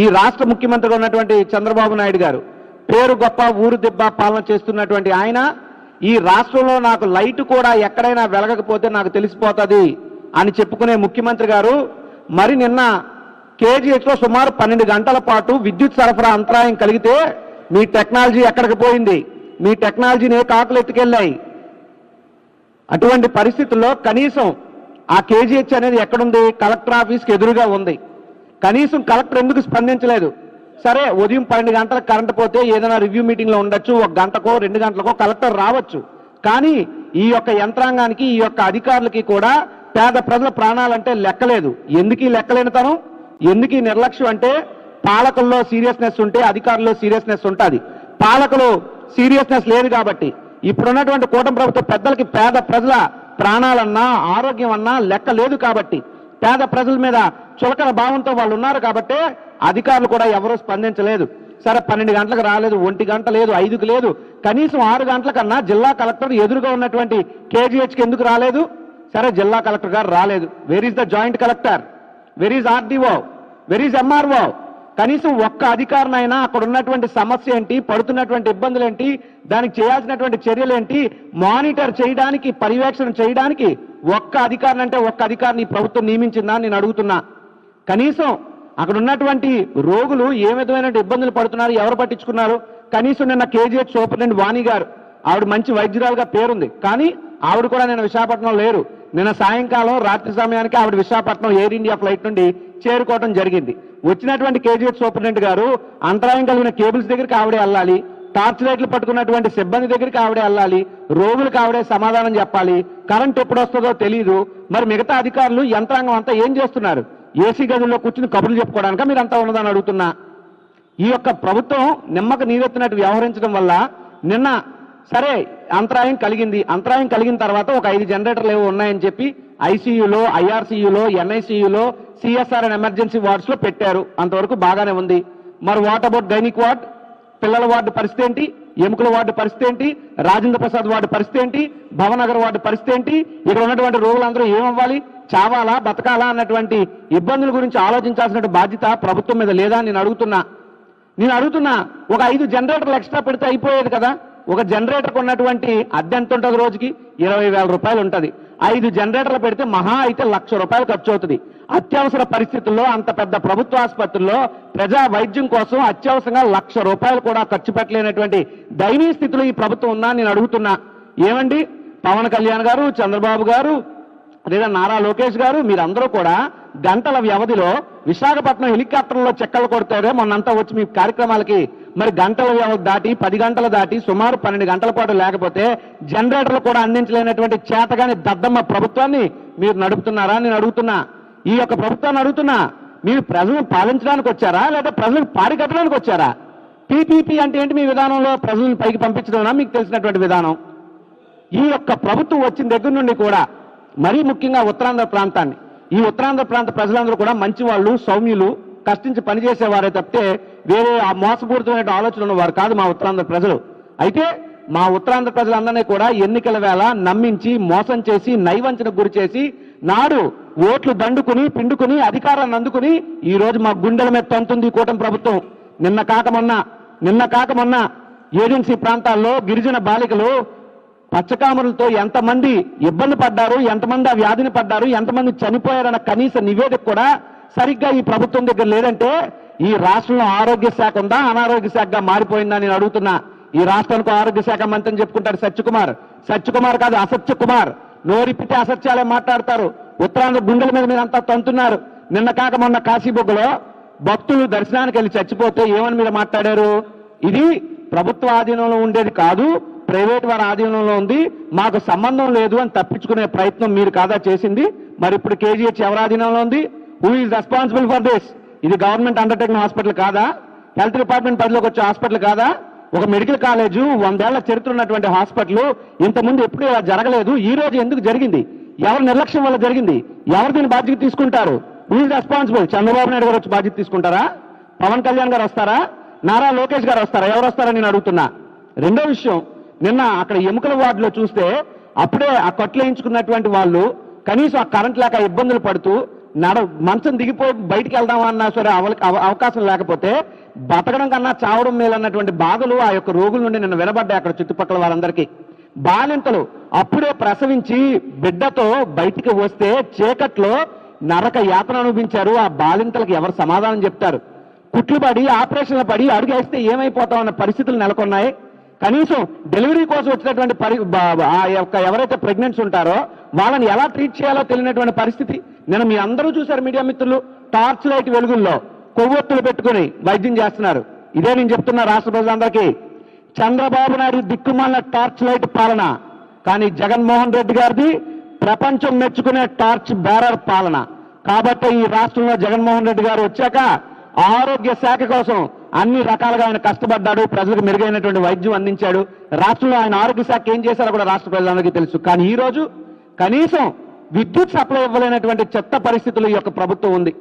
ఈ రాష్ట్ర ముఖ్యమంత్రిగా ఉన్నటువంటి చంద్రబాబు నాయుడు గారు పేరు గొప్ప ఊరు దెబ్బ పాలన చేస్తున్నటువంటి ఆయన ఈ రాష్ట్రంలో నాకు లైట్ కూడా ఎక్కడైనా వెలగకపోతే నాకు తెలిసిపోతుంది అని చెప్పుకునే ముఖ్యమంత్రి గారు మరి నిన్న కేజీహెచ్లో సుమారు పన్నెండు గంటల పాటు విద్యుత్ సరఫరా అంతరాయం కలిగితే మీ టెక్నాలజీ ఎక్కడికి పోయింది? మీ టెక్నాలజీని ఏ కాకులు ఎత్తుకెళ్ళాయి? అటువంటి పరిస్థితుల్లో కనీసం ఆ కేజీహెచ్ అనేది ఎక్కడుంది? కలెక్టర్ ఆఫీస్కి ఎదురుగా ఉంది. కనీసం కలెక్టర్ ఎందుకు స్పందించలేదు? సరే ఉదయం పన్నెండు గంటలకు కరెంట్ పోతే ఏదైనా రివ్యూ మీటింగ్లో ఉండొచ్చు ఒక గంటకో రెండు గంటలకో కలెక్టర్ రావచ్చు. కానీ ఈ యొక్క యంత్రాంగానికి ఈ యొక్క అధికారులకి కూడా పేద ప్రజల ప్రాణాలంటే లెక్కలేదు. ఎందుకు ఈ లెక్కలేనితనం? ఎందుకు ఈ నిర్లక్ష్యం అంటే పాలకుల్లో సీరియస్నెస్ ఉంటే అధికారుల్లో సీరియస్నెస్ ఉంటుంది. పాలకులు సీరియస్నెస్ లేదు కాబట్టి. ఇప్పుడున్నటువంటి కూటమి ప్రభుత్వ పెద్దలకి పేద ప్రజల ప్రాణాలన్నా ఆరోగ్యం అన్నా లెక్క లేదు కాబట్టి. పేద ప్రజల మీద చులకన భావంతో వాళ్ళు ఉన్నారు కాబట్టి అధికారులు కూడా ఎవరూ స్పందించలేదు. సరే పన్నెండు గంటలకు రాలేదు ఒంటి గంట లేదు ఐదుకు లేదు. కనీసం ఆరు గంటల కన్నా జిల్లా కలెక్టర్ ఎదురుగా ఉన్నటువంటి కేజీహెచ్కి ఎందుకు రాలేదు? సరే జిల్లా కలెక్టర్ గారు రాలేదు. Where is the joint collector where is RDO where is MRO కనీసం ఒక్క అధికారినైనా అక్కడ ఉన్నటువంటి సమస్య ఏంటి పడుతున్నటువంటి ఇబ్బందులు ఏంటి దానికి చేయాల్సినటువంటి చర్యలు ఏంటి మానిటర్ చేయడానికి పర్యవేక్షణ చేయడానికి ఒక్క అధికారిని అంటే ఒక్క అధికారిని ప్రభుత్వం నియమించిందా నేను అడుగుతున్నా. కనీసం అక్కడ ఉన్నటువంటి రోగులు ఏ విధమైన ఇబ్బందులు పడుతున్నారు ఎవరు పట్టించుకున్నారు? కనీసం నిన్న కేజీహెచ్ సూపరింటెండెంట్ వాణి గారు ఆవిడ మంచి వైద్యురాలుగా పేరుంది. కానీ ఆవిడ కూడా నేను విశాఖపట్నం లేరు. నిన్న సాయంకాలం రాత్రి సమయానికి ఆవిడ విశాఖపట్నం ఎయిర్ ఇండియా ఫ్లైట్ నుండి చేరుకోవడం జరిగింది. వచ్చినటువంటి కేజీహెచ్ సూపరింటెండెంట్ గారు అంతరాయం కలిగిన కేబుల్స్ దగ్గరికి ఆవిడే వెళ్ళాలి. టార్చ్ లైట్లు పట్టుకున్నటువంటి సిబ్బంది దగ్గరికి ఆవిడే వెళ్ళాలి. రోగులకు ఆవిడే సమాధానం చెప్పాలి. కరెంట్ ఎప్పుడు వస్తుందో తెలియదు మరి మిగతా అధికారులు యంత్రాంగం అంతా ఏం చేస్తున్నారు? ఏసీ గదుల్లో కూర్చుని కబుర్లు మీరు అంత ఉన్నదని అడుగుతున్నా. ఈ యొక్క ప్రభుత్వం నిమ్మక నీరెత్తినట్టు వ్యవహరించడం వల్ల నిన్న సరే అంతరాయం కలిగింది. అంతరాయం కలిగిన తర్వాత ఒక ఐదు జనరేటర్లు ఏవో ఉన్నాయని చెప్పి ఐసీయూలో ఐఆర్సీయూలో ఎన్ఐసీయూలో సిఎస్ఆర్ అండ్ ఎమర్జెన్సీ వార్డ్స్లో పెట్టారు. అంతవరకు బాగానే ఉంది. మరి వాట్ అబౌట్ గైనిక్ వార్డ్? పిల్లల వార్డు పరిస్థితి ఏంటి? ఎముకల వార్డు పరిస్థితి ఏంటి? రాజేంద్ర ప్రసాద్ వార్డు పరిస్థితి ఏంటి? భవనగర్ వార్డు పరిస్థితి ఏంటి? ఇక్కడ ఉన్నటువంటి రోగులందరూ ఏమవ్వాలి? చావాలా? బతకాలా? అన్నటువంటి ఇబ్బందుల గురించి ఆలోచించాల్సిన బాధ్యత ప్రభుత్వం మీద లేదా అని నేను అడుగుతున్నా. నేను అడుగుతున్నా ఒక ఐదు జనరేటర్లు ఎక్స్ట్రా పెడితే అయిపోయేది కదా? ఒక జనరేటర్కి ఉన్నటువంటి అద్దె ఎంత ఉంటుంది రోజుకి? ఇరవై వేల రూపాయలు ఉంటుంది. ఐదు జనరేటర్లు పెడితే మహా అయితే లక్ష రూపాయలు ఖర్చు అవుతుంది. అత్యవసర పరిస్థితుల్లో అంత పెద్ద ప్రభుత్వ ఆసుపత్రుల్లో ప్రజా వైద్యం కోసం అత్యవసరంగా లక్ష రూపాయలు కూడా ఖర్చు పెట్టలేనటువంటి దయనీయ స్థితిలో ఈ ప్రభుత్వం ఉందా నేను అడుగుతున్నా. ఏమండి? పవన్ కళ్యాణ్ గారు చంద్రబాబు గారు లేదా నారా లోకేష్ గారు మీరందరూ కూడా గంటల వ్యవధిలో విశాఖపట్నం హెలికాప్టర్లో చెక్కలు కొడతారే మొన్నంతా వచ్చి మీ కార్యక్రమాలకి మరి గంటల వ్యవధి దాటి పది గంటలు దాటి సుమారు పన్నెండు గంటల పాటు లేకపోతే జనరేటర్లు కూడా అందించలేనటువంటి చేతగాని దద్దమ్మ ప్రభుత్వాన్ని మీరు నడుపుతున్నారా నేను అడుగుతున్నా. ఈ యొక్క ప్రభుత్వాన్ని అడుగుతున్నా మీరు ప్రజలను పాలించడానికి వచ్చారా? లేదా ప్రజలకు పాడి కట్టడానికి వచ్చారా? పీపీపీ అంటే ఏంటి మీ విధానంలో? ప్రజలను పైకి పంపించడం మీకు తెలిసినటువంటి విధానం. ఈ యొక్క ప్రభుత్వం వచ్చిన దగ్గర నుండి కూడా మరీ ముఖ్యంగా ఉత్తరాంధ్ర ప్రాంతాన్ని. ఈ ఉత్తరాంధ్ర ప్రాంత ప్రజలందరూ కూడా మంచి వాళ్ళు సౌమ్యులు కష్టించి పనిచేసేవారే తప్పితే వేరే ఆ మోసపూరితమైన ఆలోచన ఉన్నవారు కాదు మా ఉత్తరాంధ్ర ప్రజలు. అయితే మా ఉత్తరాంధ్ర ప్రజలందరినీ కూడా ఎన్నికల వేళ నమ్మించి మోసం చేసి నైవంచనకు గురి చేసి నాడు ఓట్లు దండుకుని పిండుకుని అధికారాన్ని అందుకుని ఈ రోజు మా గుండెల మీద తంతుంది ఈ కూటమి ప్రభుత్వం. నిన్న కాక మొన్న నిన్న కాక మొన్న ఏజెన్సీ ప్రాంతాల్లో గిరిజన బాలికలు పచ్చకామరులతో ఎంతమంది ఇబ్బంది పడ్డారు ఎంతమంది ఆ వ్యాధిని పడ్డారు ఎంతమంది చనిపోయారన్న కనీస నివేదిక కూడా సరిగ్గా ఈ ప్రభుత్వం దగ్గర లేదంటే ఈ రాష్ట్రంలో ఆరోగ్య శాఖ ఉందా అనారోగ్య శాఖగా మారిపోయిందా నేను అడుగుతున్నా. ఈ రాష్ట్రానికి ఆరోగ్య శాఖ మంత్రి చెప్పుకుంటాడు చెప్పుకుంటారు సత్యకుమార్. సత్యకుమార్ కాదు అసత్య కుమార్ నోరిప్పితే అసత్యాలే మాట్లాడతారు. ఉత్తరాంధ్ర గుండెల మీద మీరు అంతా తంతున్నారు. నిన్న కాక మొన్న కాశీబొగ్గలో భక్తులు దర్శనానికి వెళ్ళి చచ్చిపోతే ఏమని మీరు మాట్లాడారు? ఇది ప్రభుత్వ ఆధీనంలో ఉండేది కాదు ప్రైవేట్ వారి ఆధీనంలో ఉంది మాకు సంబంధం లేదు అని తప్పించుకునే ప్రయత్నం మీరు కాదా చేసింది? మరి ఇప్పుడు కేజీహెచ్ ఎవరి ఆధీనంలో ఉంది? Who is responsible for this ఇది గవర్నమెంట్ అండర్టేకింగ్ హాస్పిటల్ కాదా? హెల్త్ డిపార్ట్మెంట్ పరిధిలోకి వచ్చే హాస్పిటల్ కాదా? ఒక మెడికల్ కాలేజు వందేళ్ళ చరిత్ర ఉన్నటువంటి హాస్పిటల్ ఇంతకుముందు ఎప్పుడు ఇలా జరగలేదు. ఈ రోజు ఎందుకు జరిగింది? ఎవరి నిర్లక్ష్యం వల్ల జరిగింది? ఎవరు దీని బాధ్యత తీసుకుంటారు? Who is responsible Chandrababu Naidu గారు వచ్చి బాధ్యత తీసుకుంటారా? పవన్ కళ్యాణ్ గారు వస్తారా? నారా లోకేష్ గారు వస్తారా? ఎవరు వస్తారా నేను అడుగుతున్నా. రెండో విషయం నిన్న అక్కడ ఎముకల వార్డులో చూస్తే అప్పుడే ఆ కట్లు వేయించుకున్నటువంటి వాళ్ళు కనీసం ఆ కరెంట్ లేక ఇబ్బందులు పడుతూ నడ మంచం దిగిపోయి బయటికి వెళ్దామన్నా సరే అవ- అవకాశం లేకపోతే బతకడం కన్నా చావడం మేలన్నటువంటి బాధలు ఆ యొక్క రోగుల నుండి నిన్న వినబడ్డాయి అక్కడ చుట్టుపక్కల వారందరికీ. బాలింతలు అప్పుడే ప్రసవించి బిడ్డతో బయటికి వస్తే చీకట్లో నరక యాతన అనుభవించారు. ఆ బాలింతలకు ఎవరు సమాధానం చెప్తారు? కుట్లు పడి ఆపరేషన్లు పడి అడుగేస్తే ఏమైపోతాం అన్న పరిస్థితులు నెలకొన్నాయి. కనీసం డెలివరీ కోసం వచ్చినటువంటి పరి బా- ఆ యొక్క ఎవరైతే ప్రెగ్నెంట్స్ ఉంటారో వాళ్ళని ఎలా ట్రీట్ చేయాలో తెలియనటువంటి పరిస్థితి. నేను మీ అందరూ చూశారు మీడియా మిత్రులు టార్చ్ లైట్ వెలుగుల్లో కొవ్వొత్తులు పెట్టుకుని వైద్యం చేస్తున్నారు. ఇదే నేను చెప్తున్నా రాష్ట్ర ప్రజలందరికీ. చంద్రబాబు నాయుడు దిక్కుమాలిన టార్చ్ లైట్ పాలన కానీ జగన్మోహన్ రెడ్డి గారిది ప్రపంచం మెచ్చుకునే టార్చ్ బ్యారర్ పాలన. కాబట్టి ఈ రాష్ట్రంలో జగన్మోహన్ రెడ్డి గారు వచ్చాక ఆరోగ్య శాఖ కోసం అన్ని రకాలుగా ఆయన కష్టపడ్డాడు ప్రజలకు మెరుగైనటువంటి వైద్యం అందించాడు. రాష్ట్రంలో ఆయన ఆరోగ్య శాఖ ఏం చేశారో కూడా రాష్ట్ర ప్రజలందరికీ తెలుసు. కానీ ఈ రోజు కనీసం విద్యుత్ సప్లై ఇవ్వలేనటువంటి చెత్త పరిస్థితులు ఈ యొక్క ప్రభుత్వం ఉంది.